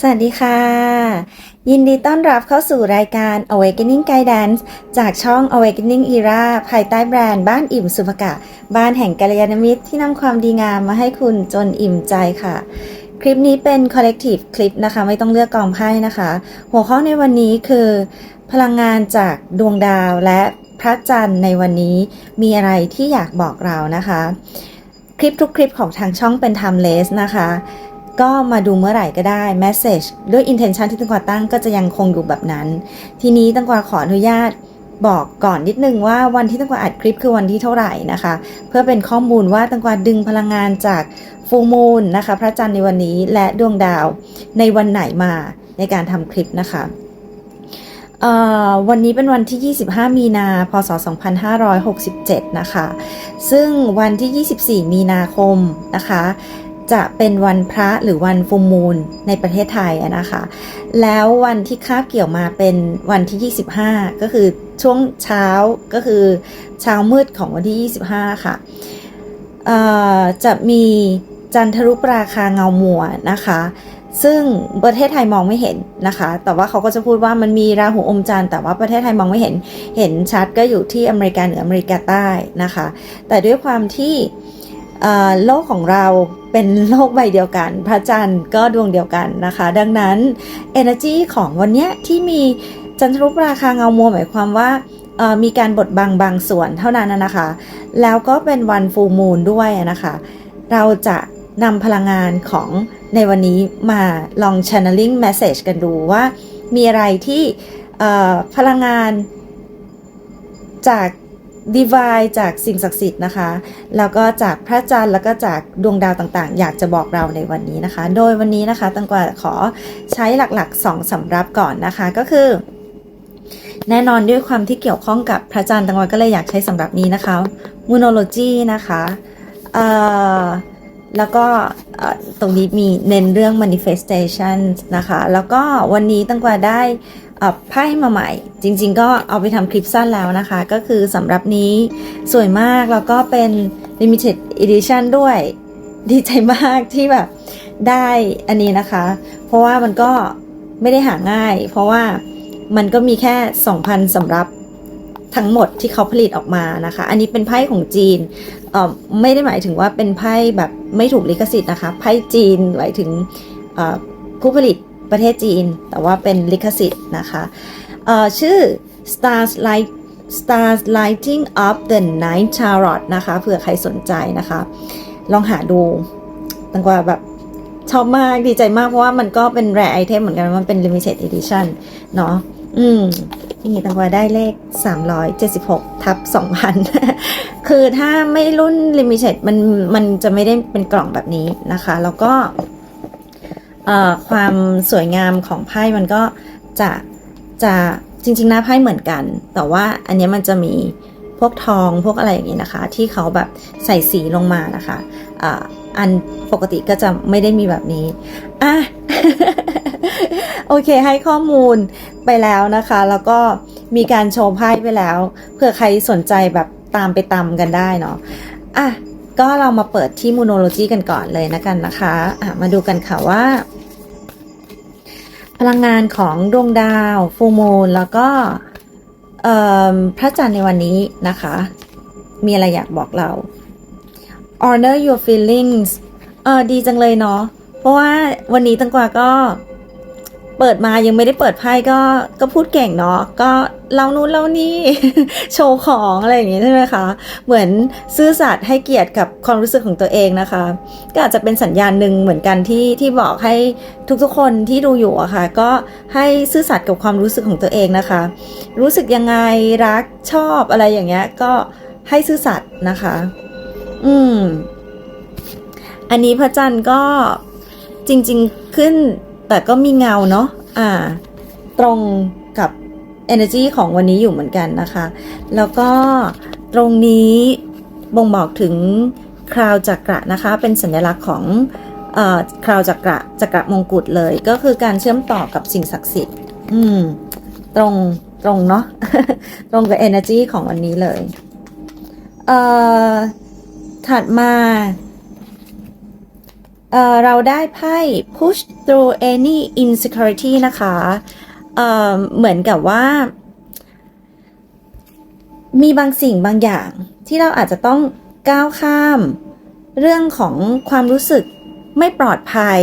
สวัสดีค่ะ ยินดีต้อนรับเข้าสู่รายการ Awakening Guidance จากช่อง Awakening Era ภายใต้แบรนด์บ้านอิ่มสุภกะ บ้านแห่งกัลยาณมิตรที่นำความดีงามมาให้คุณจนอิ่มใจค่ะ คลิปนี้เป็น collective คลิปนะคะ ไม่ต้องเลือกกองไพ่นะคะ หัวข้อในวันนี้คือ พลังงานจากดวงดาวและพระจันทร์ในวันนี้มีอะไรที่อยากบอกเรานะคะ คลิปทุกคลิปของทางช่องเป็น timeless นะคะ ก็มาดูเมื่อไหร่ก็ได้ message ด้วย intention ที่ตังกวาตั้งก็จะยังคงอยู่แบบนั้น ทีนี้ตังกวาขออนุญาตบอกก่อนนิดนึงว่าวันที่ตังกวาอัดคลิปคือวันที่เท่าไหร่นะคะ เพื่อเป็นข้อมูลว่าตังกวาดึงพลังงานจากฟูมูลนะคะ พระจันทร์ในวันนี้และดวงดาวในวันไหนมาในการทำคลิปนะคะวันนี้เป็นวันที่ 25 มีนา พศ 2567 นะคะ ซึ่งวันที่ 24 มีนาคมนะคะ จะเป็นวันพระหรือวันฟูมูลในประเทศไทยนะคะ แล้ววันที่คาบเกี่ยวมาเป็นวันที่ 25 ก็คือช่วงเช้าก็คือเช้ามืดของวันที่ 25 ค่ะเอ่อจะมีจันทรุปราคาเงาหมัวนะคะ ซึ่งประเทศไทยมองไม่เห็นนะคะ แต่ว่าเขาก็จะพูดว่ามันมีราหูอมจันทร์แต่ว่าประเทศไทยมองไม่เห็นเห็นชัดก็อยู่ที่อเมริกาเหนืออเมริกาใต้นะคะ แต่ด้วยความที่ โลกของเราเป็นโลกใบเดียวกัน พระจันทร์ก็ดวงเดียวกันนะคะ ดังนั้น energy ของวันเนี้ยที่มีจันทรุปราคาเงามัวหมายความว่ามีการบดบังบางส่วนเท่านั้นนะคะ แล้วก็เป็นวันฟูมูลด้วยนะคะ เราจะนำพลังงานของในวันนี้มาลอง channeling message กันดูว่ามีอะไรที่พลังงานจาก divine จากสิ่งศักดิ์สิทธิ์นะคะ แล้วก็จากพระจันทร์แล้วก็จากดวงดาวต่างๆ อยากจะบอกเราในวันนี้นะคะ โดยวันนี้นะคะตังกว่าขอใช้หลักๆ 2สำรับก่อนนะคะก็คือ แน่นอนด้วยความที่เกี่ยวข้องกับพระจันทร์ตังกวาก็เลยอยากใช้สำหรับนี้นะคะ Moonology นะคะแล้วก็ตรงนี้มีเน้นเรื่อง manifestation นะคะ แล้วก็วันนี้ตังกว่าได้ เอ่อไพ่มาใหม่ จริง ๆ ก็เอาไปทำคลิปสั้นแล้วนะคะ ก็คือสำหรับนี้สวยมาก แล้วก็เป็น limited edition ด้วย ดีใจมากที่แบบได้อันนี้นะคะ เพราะว่ามันก็ไม่ได้หาง่าย เพราะว่ามันก็มีแค่ 2,000สำหรับทั้งหมดที่เขาผลิตออกมานะคะ อันนี้เป็นไพ่ของจีนอ่อไม่ได้หมายถึงว่าเป็นไพ่แบบไม่ถูกลิขสิทธิ์นะคะ ไพ่จีนหมายถึงผู้ผลิต ประเทศจีน แต่ว่าเป็นลิขสิทธิ์นะคะเอ่อชื่อ Stars Light Stars Lighting Up the Night Tarot นะคะเผื่อใครสนใจนะคะ ลองหาดูตังกว่าแบบชอบมากดีใจมากเพราะว่ามันก็เป็นแรไอเทมเหมือนกันมันเป็น limited edition เนาะอืมนี่ตังกว่าได้เลข 376 ทับ 2,000 คือถ้าไม่รุ่น limited มันมันจะไม่ได้เป็นกล่องแบบนี้นะคะ แล้วก็ ความสวยงามของไพ่มันก็จะจะจริงๆหน้าไพ่เหมือนกัน แต่ว่าอันนี้มันจะมีพวกทองพวกอะไรอย่างนี้นะคะ ที่เขาแบบใส่สีลงมานะคะอันปกติก็จะไม่ได้มีแบบนี้อะโอเคให้ข้อมูลไปแล้วนะคะ แล้วก็มีการโชว์ไพ่ไปแล้วเผื่อใครสนใจแบบตามไปตามกันได้เนาะอะก็เรามาเปิดที่มูโนโลจีกันก่อนเลยนะกันนะคะะมาดูกันค่ะว่า ลังงานของดวงดาวฟูมูลแล้วก็พระจันทร์ในวันนี้นะคะ มีอะไรอยากบอกเรา honor your feelings เออดีจังเลยเนาะเพราะว่าวันนี้ตังกวาก็ เปิดมายังไม่ได้เปิดไพ่ก็ก็พูดเก่งเนาะก็เล่านู้นเล่านี่โชว์ของอะไรอย่างงี้ใช่ไหมคะเหมือนซื่อสัตย์ให้เกียรติกับความรู้สึกของตัวเองนะคะ ก็อาจจะเป็นสัญญาณหนึ่งเหมือนกันที่ที่บอกให้ทุกๆคนที่ดูอยู่อะค่ะ ก็ให้ซื่อสัตย์กับความรู้สึกของตัวเองนะคะ รู้สึกยังไงรักชอบอะไรอย่างเงี้ยก็ให้ซื่อสัตย์นะคะ อืม อันนี้พระจันทร์ก็จริง ๆขึ้น แต่ก็มีเงาเนาะอ่า ตรงกับ energy ของวันนี้อยู่เหมือนกันนะคะ แล้วก็ตรงนี้บ่งบอกถึงคราวจักระนะคะ เป็นสัญลักษณ์ของอคราวจักระจักระมงกุฎเลย ก็คือการเชื่อมต่อกับสิ่งศักดิ์สิทธิ์ อืม ตรงตรงเนาะตรงกับ energy ของวันนี้เลย เอ่อ ถัดมา เเราได้ไพ่ push through any insecurity นะคะเเหมือนกับว่า มีบางสิ่งบางอย่างที่เราอาจจะต้องก้าวข้าม เรื่องของความรู้สึกไม่ปลอดภัย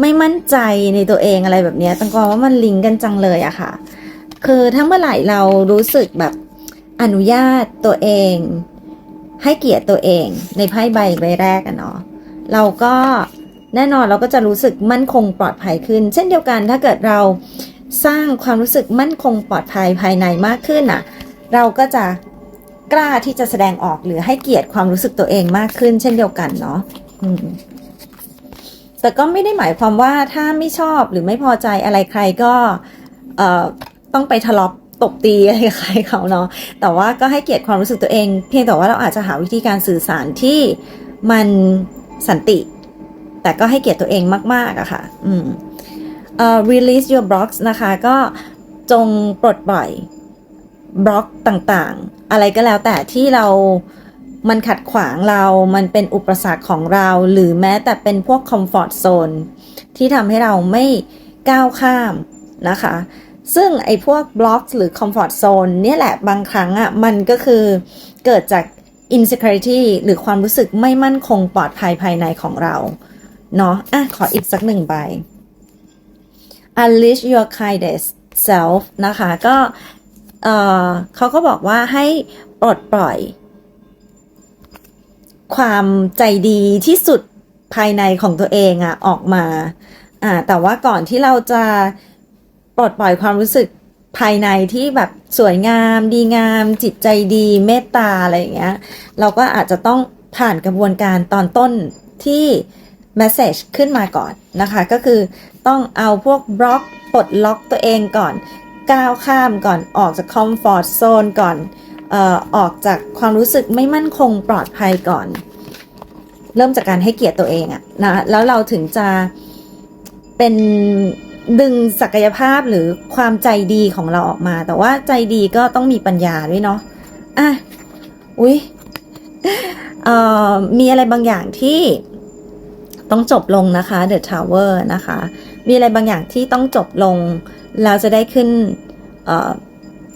ไม่มั่นใจในตัวเองอะไรแบบนี้ตังกวาว่ามันลิงก์กันจังเลยอะค่ะ คือถ้าเมื่อไหร่เรารู้สึกแบบอนุญาตตัวเอง ให้เกียรติตัวเองในไพ่ใบใบแรกอะเนาะ เราก็แน่นอนเราก็จะรู้สึกมั่นคงปลอดภัยขึ้น เช่นเดียวกันถ้าเกิดเราสร้างความรู้สึกมั่นคงปลอดภัยภายในมากขึ้นอะเราก็จะกล้าที่จะแสดงออกหรือให้เกียรติความรู้สึกตัวเองมากขึ้น เช่นเดียวกันเนาะแต่ก็ไม่ได้หมายความว่าถ้าไม่ชอบหรือไม่พอใจอะไรใครก็ต้องไปทะเลาะตบตีอะไรใครเขาเนาะ แต่ว่าก็ให้เกียรติความรู้สึกตัวเอง เพียงแต่ว่าเราอาจจะหาวิธีการสื่อสารที่มัน สันติ แต่ก็ให้เกียรติตัวเองมาก ๆอะค่ะอืมเอ่อ release your blocks นะคะ ก็จงปลดปล่อยบล็อกต่างๆ อะไรก็แล้วแต่ที่เรามันขัดขวางเรา มันเป็นอุปสรรคของเรา หรือแม้แต่เป็นพวกคอมฟอร์ z โซนที่ทำให้เราไม่ก้าวข้ามนะคะ ซึ่งไอ้พวกบล็อกหรือคอมฟอร์ z โซนเนี่ยแหละบางครั้งอะ่ะ มันก็คือเกิดจาก insecurity หรือความรู้สึกไม่มั่นคงปลอดภัยภายในของเรา เนาะอะขออีกสักหนึ่งใบ unleash your kindest self นะคะ ก็เออเขาก็บอกว่าให้ปลดปล่อย ความใจดีที่สุดภายในของตัวเองอะออกมา อ่า แต่ว่าก่อนที่เราจะปลดปล่อยความรู้สึก ภายในที่แบบสวยงาม ดีงาม จิตใจดีเมตตาอะไรอย่างเงี้ยเราก็อาจจะต้องผ่านกระบวนการตอนต้นที่ message ขึ้นมาก่อนนะคะ ก็คือต้องเอาพวกบล็อกปลดล็อกตัวเองก่อนก้าวข้ามก่อนออกจากคอมฟอร์ z โซนก่อนเอ่อออกจากความรู้สึกไม่มั่นคงปลอดภัยก่อน เริ่มจากการให้เกียรติตัวเองอะนะแล้วเราถึงจะเป็น ดึงศักยภาพหรือความใจดีของเราออกมา แต่ว่าใจดีก็ต้องมีปัญญาด้วยเนาะอะอุ้ยเอ่อมีอะไรบางอย่างที่ต้องจบลงนะคะ The Tower นะคะ มีอะไรบางอย่างที่ต้องจบลงแล้วจะได้ขึ้นเอ่อ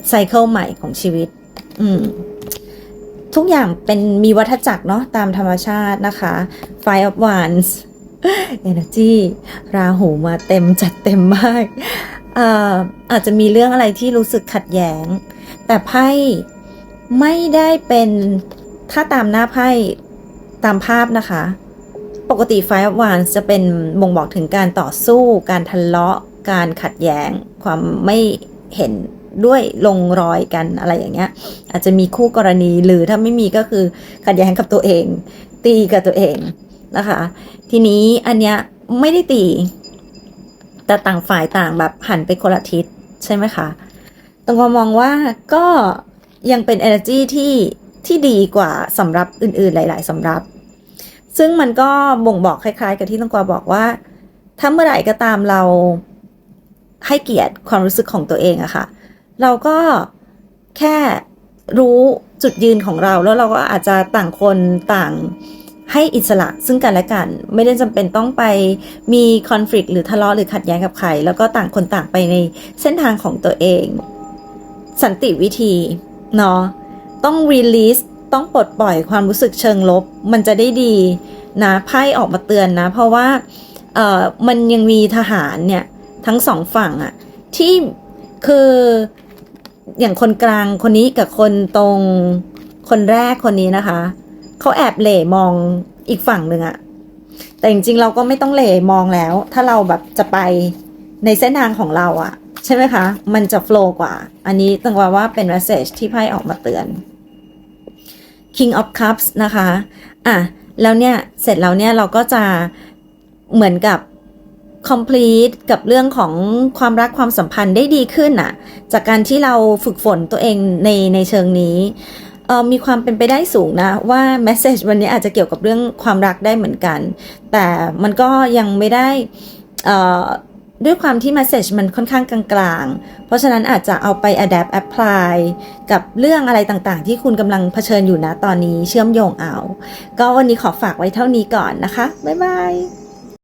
ไซเคิลใหม่ของชีวิต อืม ทุกอย่างเป็นมีวัฏจักรเนาะตามธรรมชาตินะคะ Five of Wands Energy ราหูมาเต็มจัดเต็มมากอ่อาจจะมีเรื่องอะไรที่รู้สึกขัดแย้ง แต่ไพ่ไม่ได้เป็นถ้าตามหน้าไพ่ตามภาพนะคะ ปกติ Five of Wands จะเป็นบ่งบอกถึงการต่อสู้ การทะเลาะ การขัดแย้ง ความไม่เห็นด้วยลงรอยกันอะไรอย่างเงี้ย อาจจะมีคู่กรณีหรือถ้าไม่มีก็คือขัดแย้งกับตัวเอง ตีกับตัวเอง นะคะ ทีนี้อันเนี้ยไม่ได้ตี แต่ต่างฝ่ายต่างแบบหันไปคนละทิศใช่ไหมคะตรงก็มองว่าก็ยังเป็น energy ที่ที่ดีกว่าสำหรับอื่นๆหลาย ๆสำหรับ ซึ่งมันก็บ่งบอกคล้าย ๆ กับที่ต้องกวาบอกว่า ถ้าเมื่อไหร่ก็ตามเราให้เกียรติความรู้สึกของตัวเองอะค่ะ เราก็แค่รู้จุดยืนของเราแล้วเราก็อาจจะต่างคนต่าง ให้อิสระซึ่งกันและกัน ไม่ได้จำเป็นต้องไปมีคอน FLICT หรือทะเลาะหรือขัดแย้งกับใคร แล้วก็ต่างคนต่างไปในเส้นทางของตัวเอง สันติวิธีเนาะต้อง release ต้องปลดปล่อยความรู้สึกเชิงลบ มันจะได้ดีนะไพ่ออกมาเตือนนะ เพราะว่าเอ่อมันยังมีทหารเนี่ยทั้งสองฝั่งอะที่คืออย่างคนกลางคนนี้กับคนตรงคนแรกคนนี้นะคะ เขาแอบเหล่มองอีกฝั่งหนึ่งอะแต่จริงๆเราก็ไม่ต้องเหล่มองแล้ว ถ้าเราแบบจะไปในเส้นทางของเราอะใช่ไหมคะ มันจะโฟล์กว่า อันนี้ต้องว่าว่าเป็น message ที่ไพ่ออกมาเตือน King of Cups นะคะ อะ แล้วเนี่ย เสร็จแล้วเนี่ยเราก็จะเหมือนกับ complete กับเรื่องของความรักความสัมพันธ์ได้ดีขึ้นน่ะจากการที่เราฝึกฝนตัวเองในในเชิงนี้ มีความเป็นไปได้สูงนะ ว่า message วันนี้อาจจะเกี่ยวกับเรื่องความรักได้เหมือนกัน แต่มันก็ยังไม่ได้ด้วยความที่ message มันค่อนข้างกลางๆ เพราะฉะนั้นอาจจะเอาไป adapt apply กับเรื่องอะไรต่างๆ ที่คุณกำลังเผชิญอยู่นะตอนนี้เชื่อมโยงเอา ก็วันนี้ขอฝากไว้เท่านี้ก่อนนะคะ บ๊ายบาย